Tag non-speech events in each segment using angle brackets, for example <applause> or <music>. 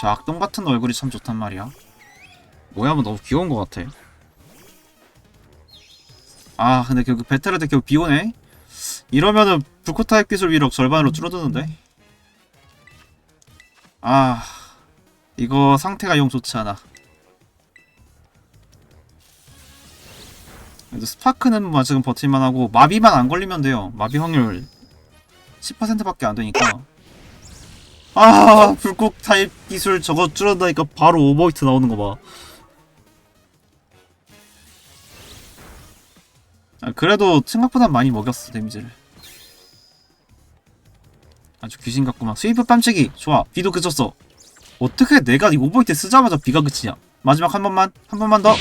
저 악동 같은 얼굴이 참 좋단 말이야. 뭐야, 뭐 너무 귀여운 것 같아. 아, 근데 결국 베테랑 때 결국 비오네? 이러면은 불꽃 타입 기술 위력 절반으로 줄어드는데? 아, 이거 상태가 영 좋지 않아. 그래도 스파크는 뭐 지금 버틸만 하고 마비만 안 걸리면 돼요. 마비 확률 10%밖에 안 되니까. 아, 불꽃 타입 기술 저거 줄어다니까 바로 오버히트 나오는 거 봐. 아, 그래도 생각보다 많이 먹였어 데미지를. 아주 귀신 같구만. 스위프 뺨치기 좋아. 비도 그쳤어. 어떻게 내가 이 오버히트 쓰자마자 비가 그치냐? 마지막 한 번만, 한 번만 더.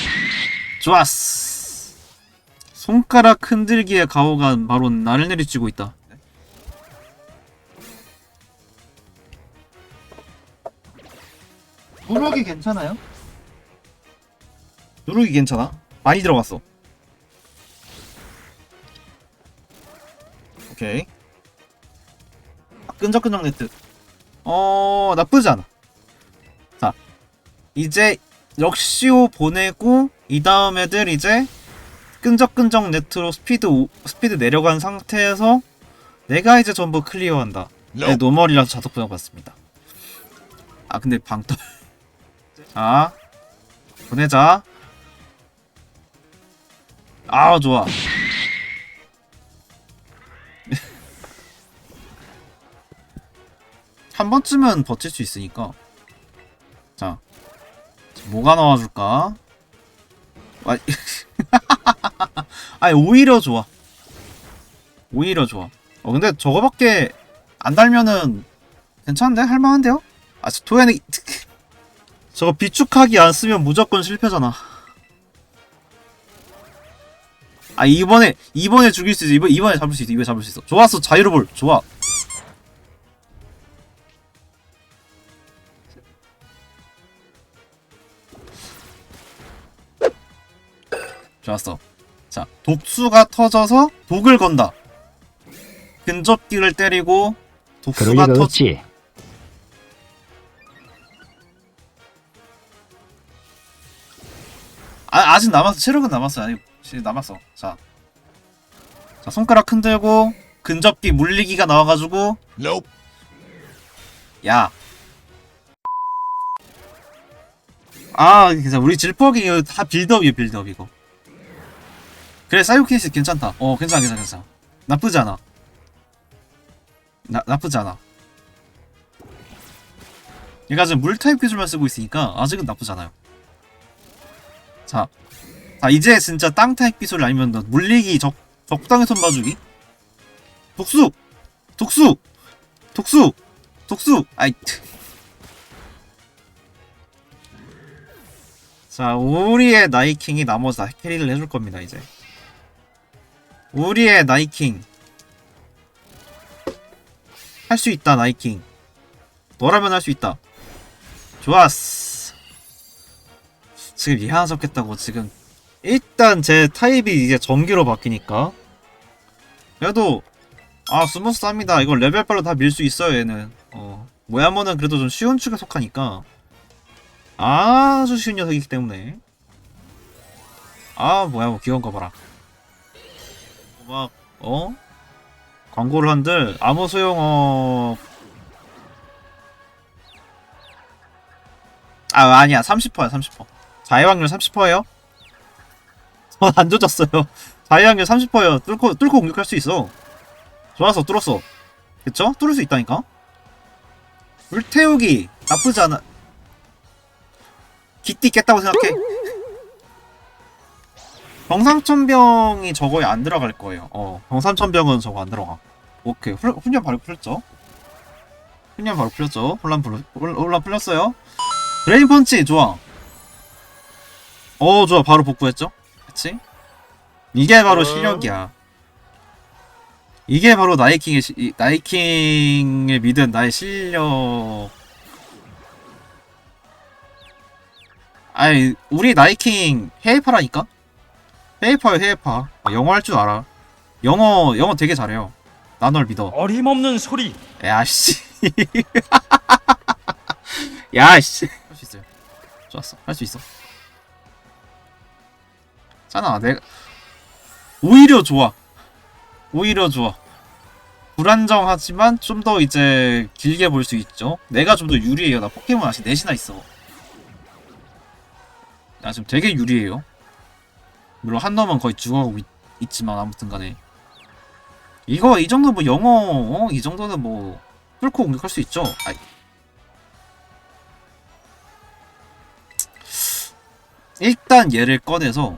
좋았어. 손가락 흔들기에 가오가 바로 나를 내리치고 있다. 누르기 괜찮아요? 누르기 괜찮아? 많이 들어갔어. 오케이. 아, 끈적끈적 네트. 어, 나쁘지 않아. 자, 이제 럭시오 보내고 이 다음 애들 이제 끈적끈적 네트로 스피드 오- 스피드 내려간 상태에서 내가 이제 전부 클리어한다. 네, 노멀이라서 자석 분양 받습니다. 아 근데 방떨. <laughs> 자 보내자. 아 좋아. <laughs> 한 번쯤은 버틸 수 있으니까. 자 뭐가 나와줄까? 아, <laughs> 아니 오히려 좋아. 오히려 좋아. 어 근데 저거밖에 안 달면은 괜찮은데 할만한데요? 아저 도현이 저거 비축하기 안 쓰면 무조건 실패잖아. 아 이번에 이번에 죽일 수 있어. 이번 이번에 잡을 수 있어. 이번에 잡을 수 있어. 좋았어 자유로볼 좋아. 좋았어. 자, 독수가 터져서 독을 건다. 근접기를 때리고 독수가 리가 터 없지. 아, 아직 남았어. 체력은 남았어. 아니, 시- 남았어. 자. 자, 손가락 흔들고 근접기 물리기가 나와가지고 Nope. 야. 아, 괜찮아. 우리 질퍽이 이거 다 빌드업이에요, 빌드업 이거. 그래, 사이오케이스 괜찮다. 어, 괜찮아, 괜찮아, 괜찮아. 나쁘지 않아. 나, 나쁘지 않아. 얘가 지금 물 타입 기술만 쓰고 있으니까 아직은 나쁘지 않아요. 자, 자 이제 진짜 땅 타입 기술 아니면 너 물리기 적 적당히 손 봐주기. 독수, 독수, 독수, 독수. 아이. 자, 우리의 나이킹이 나머지 다 캐리를 해줄 겁니다 이제. 우리의 나이킹 할 수 있다 나이킹. 너라면 할 수 있다. 좋았어. 지금 얘 하나 잡겠다고 지금 일단 제 타입이 이제 전기로 바뀌니까. 그래도 아 스무스합니다. 이걸 레벨별로 다 밀 수 있어요 얘는. 어 모야모는 그래도 좀 쉬운 축에 속하니까. 아주 쉬운 녀석이기 때문에. 아뭐 귀여운 거 봐라. 막 어? 광고를 한들 아무 소용없 아 아니야. 30%야 30% 자해 확률 30%예요? 전 <laughs> 안 자해 확률 30%예요 뚫고 뚫고 공격할 수 있어. 좋았어 뚫었어. 그쵸? 뚫을 수 있다니까? 불태우기 나쁘지 않아. 기띠 깼다고 생각해? 병상천병이 저거에 안 들어갈 거예요. 어 병상천병은 저거 안 들어가. 오케이. 훌, 훈련 바로 풀렸죠? 훈련 바로 풀렸죠? 혼란, 풀, 혼란 풀렸어요? 브레인 펀치 좋아. 어 좋아. 바로 복구했죠. 그치? 이게 바로 실력이야. 이게 바로 나이킹의 시, 이- 나이킹을 믿은 나의 실력. 아니 우리 나이킹 해외파라니까? 해외파요 해외파. 아, 영어 할 줄 알아. 영어 영어 되게 잘해요. 나 널 믿어. 어림없는 소리. 야씨. <laughs> 야씨. 할 수 있어요. 좋았어. 할 수 있어. 잖아. 내가 오히려 좋아. 오히려 좋아. 불안정하지만 좀 더 이제 길게 볼 수 있죠. 내가 좀 더 유리해요. 나 포켓몬 아직 넷이나 있어. 나 지금 되게 유리해요. 물론 한 놈은 거의 죽어가고 있, 있지만 아무튼 간에 이거 이 정도 뭐 영어 어? 이 정도는 뭐 뚫고 공격할 수 있죠. 아이. 일단 얘를 꺼내서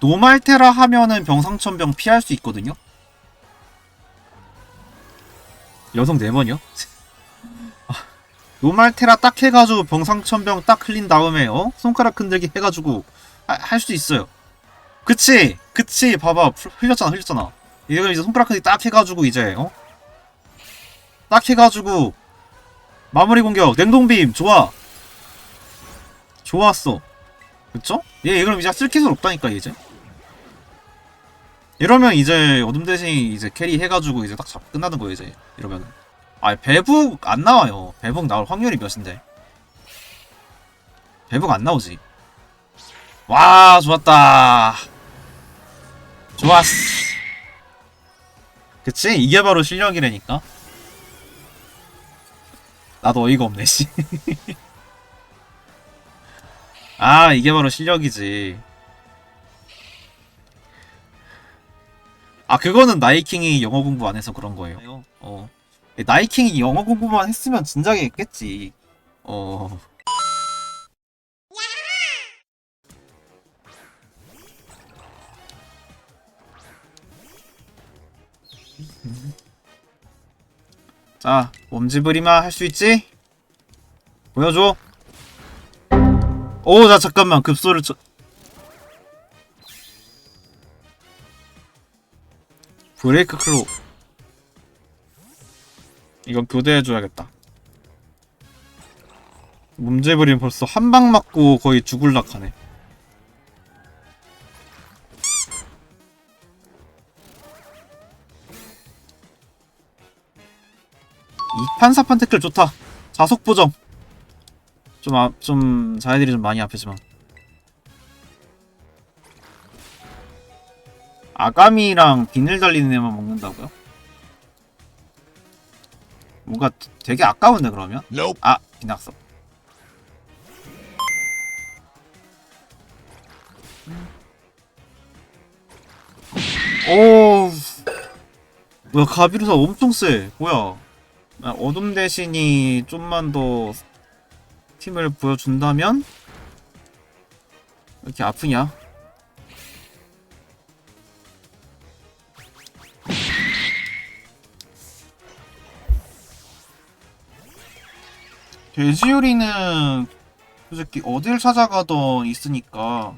노말테라 하면은 병상천병 피할 수 있거든요. 여성 4번이요? <laughs> 노말테라 딱 해가지고 병상천병 딱 흘린 다음에 어? 손가락 흔들기 해가지고 할수 있어요. 그치? 그치? 봐봐 풀- 흘렸잖아 흘렸잖아. 이걸 이제 손가락 흔들기 딱 해가지고 이제 어? 딱 해가지고 마무리 공격 냉동빔 좋아. 좋았어. 그쵸? 얘 그럼 이제 쓸 기술 없다니까 얘 이제. 이러면 이제 어둠 대신 이제 캐리 해가지고 이제 딱 잡 끝나는 거예요 이제 이러면. 아 배북 안 나와요. 배북 나올 확률이 몇인데? 배북 안 나오지. 와 좋았다. 좋았어. 그치? 이게 바로 실력이라니까. 나도 어이가 없네 씨. <laughs> 아 이게 바로 실력이지. 아 그거는 나이킹이 영어 공부 안 해서 그런 거예요. 어. 나이킹이 영어 공부만 했으면 진작에 했겠지. 어. 자, 몸집으리마 할 수 있지? 보여줘. 오, 자 잠깐만 급소를 쳐. 브레이크 클로. 이건 교대해줘야겠다. 몸집으리는 벌써 한 방 맞고 거의 죽을락 하네. 이 판사판 태클 좋다. 자속 보정. 좀, 아, 좀, 자애들이 좀 많이 아프지만. 아가미랑 비늘 달리는 애만 먹는다고요? 뭔가 되게 아까운데, 그러면? 아, 비낙서. 오, 뭐야, 가비루사 엄청 세. 뭐야. 아, 어둠 대신이 좀만 더 팀을 보여준다면 왜 이렇게 아프냐? 돼지요리는 솔직히 어딜 찾아가던 있으니까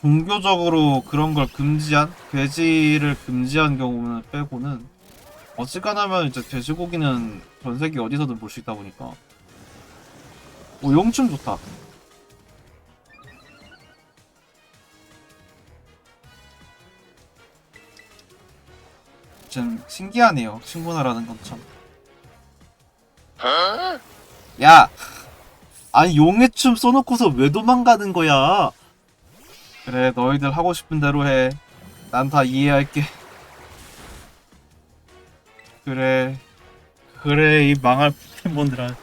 종교적으로 그런 걸 금지한 돼지를 금지한 경우는 빼고는 어지간하면 이제 돼지고기는 전 세계 어디서든 볼 수 있다 보니까 오 용춤 좋다. 좀 신기하네요 친구나라는 건참 야 아니 용의 춤 써놓고서 왜 도망가는 거야? 그래 너희들 하고 싶은 대로 해 난 다 이해할게. 그래 그래 이 망할 포켓몬들아.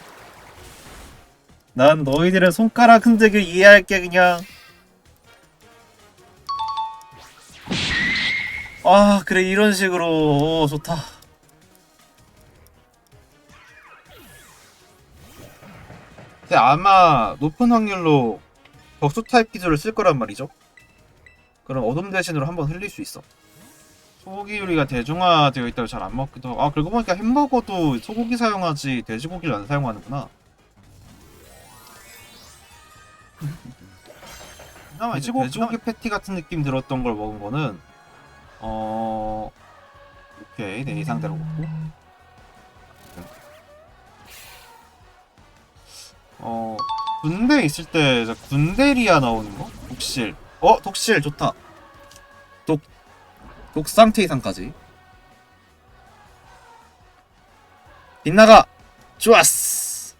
난 너희들의 손가락 흔들기 이해할게 그냥. 아 그래 이런 식으로. 오, 좋다 근데 아마 높은 확률로 격수 타입 기술을 쓸 거란 말이죠. 그럼 어둠 대신으로 한번 흘릴 수 있어. 소고기 요리가 대중화되어 있다고 잘 안 먹기도 하고. 아 그리고 보니까 햄버거도 소고기 사용하지 돼지고기를 안 사용하는구나. 그나마 이제 돼지고- 돼지고기 패티 같은 느낌 들었던 걸 먹은 거는 어 오케이. 내 예상대로 먹고 어 군대 있을 때 군대리아 나오는 거? 독실. 어 독실 좋다. 독상태 이상까지. 빗나가! 좋았어!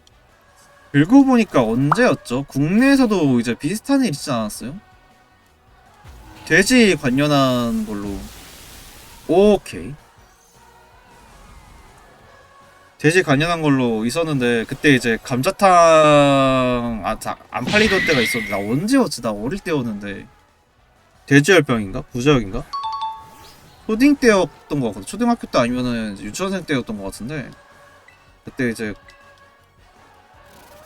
들고 보니까 언제였죠? 국내에서도 이제 비슷한 일 있지 않았어요? 돼지 관련한 걸로. 오케이 돼지 관련한 걸로 있었는데 그때 이제 감자탕 아, 자, 안 팔리던 때가 있었는데 나 언제였지? 나 어릴 때였는데 돼지열병인가? 부자역인가? 초딩 때였던 것 같거든 초등학교 때 아니면은 유치원생 때였던 것 같은데 그때 이제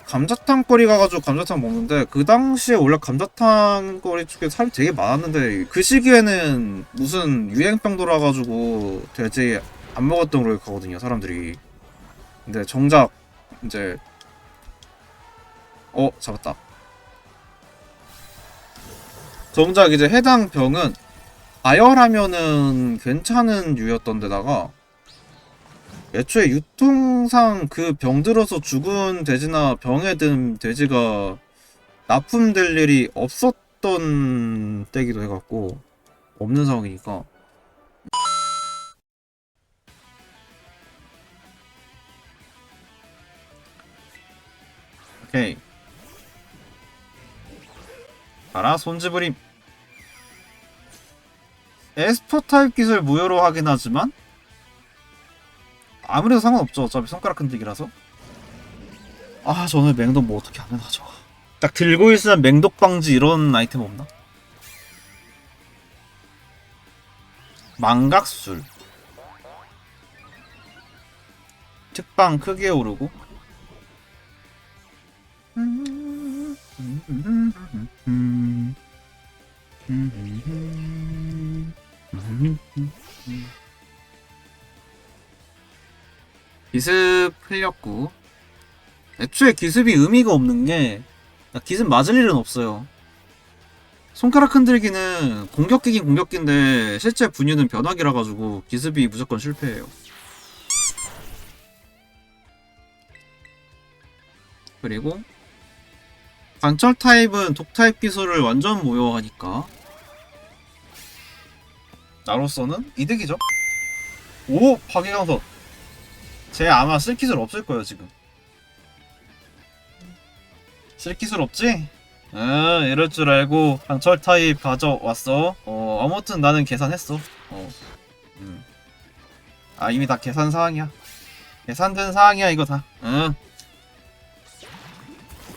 감자탕 거리 가가지고 감자탕 먹는데 그 당시에 원래 감자탕 거리 쪽에 사람이 되게 많았는데 그 시기에는 무슨 유행병 돌아가지고 돼지 안 먹었던 걸로 가거든요 사람들이 근데 정작 이제 어 잡았다. 정작 이제 해당 병은 아열하면은 괜찮은 유였던 데다가 애초에 유통상 그 병 들어서 죽은 돼지나 병에 든 돼지가 납품될 일이 없었던 때기도 해갖고 없는 상황이니까 오케이 알아 손지부림 에스퍼 타입 기술 무효로 하긴 하지만 아무래도 상관없죠. 어차피 손가락 흔들기라서. 아, 저는 맹독 뭐 어떻게 하면 하죠. 딱 들고 있으면 맹독 방지 이런 아이템 없나? 망각술. 특방 크게 오르고. 기습 흘렸고. 애초에 기습이 의미가 없는 게 기습 맞을 일은 없어요. 손가락 흔들기는 공격기긴 공격기인데 실제 분유는 변화기라 가지고 기습이 무조건 실패해요. 그리고 관철 타입은 독 타입 기술을 완전 모여하니까. 나로서는 이득이죠. 오! 파괴강선 쟤 아마 쓸 기술 없을 거예요 지금. 쓸 기술 없지? 응 이럴 줄 알고 강철 타입 가져왔어. 어 아무튼 나는 계산했어. 어 음. 아 이미 다 계산 사항이야. 계산된 사항이야 이거 다응.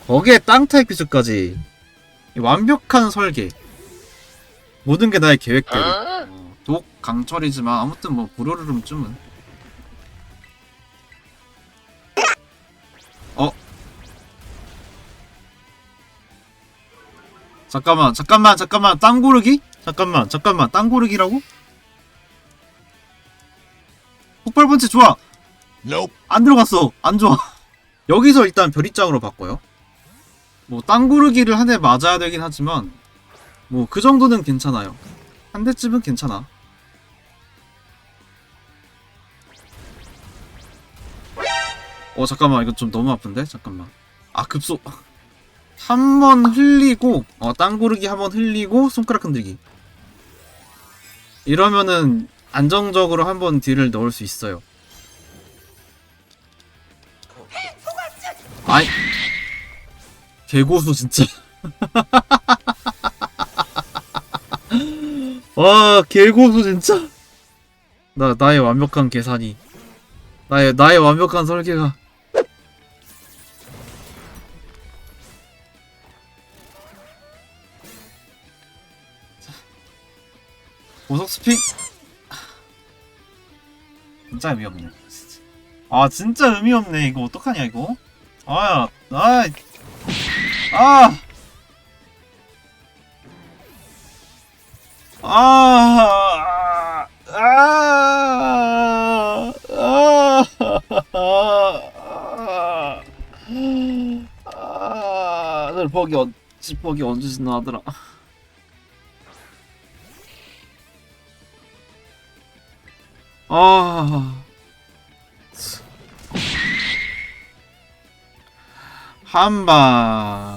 거기에 땅 타입 기술까지. 이 완벽한 설계. 모든 게 나의 계획대로. 어, 독 강철이지만 아무튼 뭐 부르르름쯤은 어? 잠깐만 잠깐만 잠깐만 땅 고르기? 잠깐만 잠깐만 땅 고르기라고? 폭발 번째 좋아 Nope. 안 들어갔어 안 좋아 <laughs> 여기서 일단 별입장으로 바꿔요 뭐 땅 고르기를 한 대 맞아야 되긴 하지만 뭐 그 정도는 괜찮아요 한 대쯤은 괜찮아 어 잠깐만 이거 좀 너무 아픈데? 잠깐만. 아 급소 한 번 흘리고 어 땅 고르기 한 번 흘리고 손가락 흔들기. 이러면은 안정적으로 한 번 딜을 넣을 수 있어요. 아이. 개고수 진짜. <laughs> 와 개고수 진짜. 나 나의 완벽한 계산이. 나의 나의 완벽한 설계가 고속 스픽 진짜 의미 없네 아 진짜 의미 없네 이거 어떡하냐 이거 아야 아 아! 아! 아! 아! 아! 아! 늘 버기 언, 버기 언제 지나더라. 아. 한방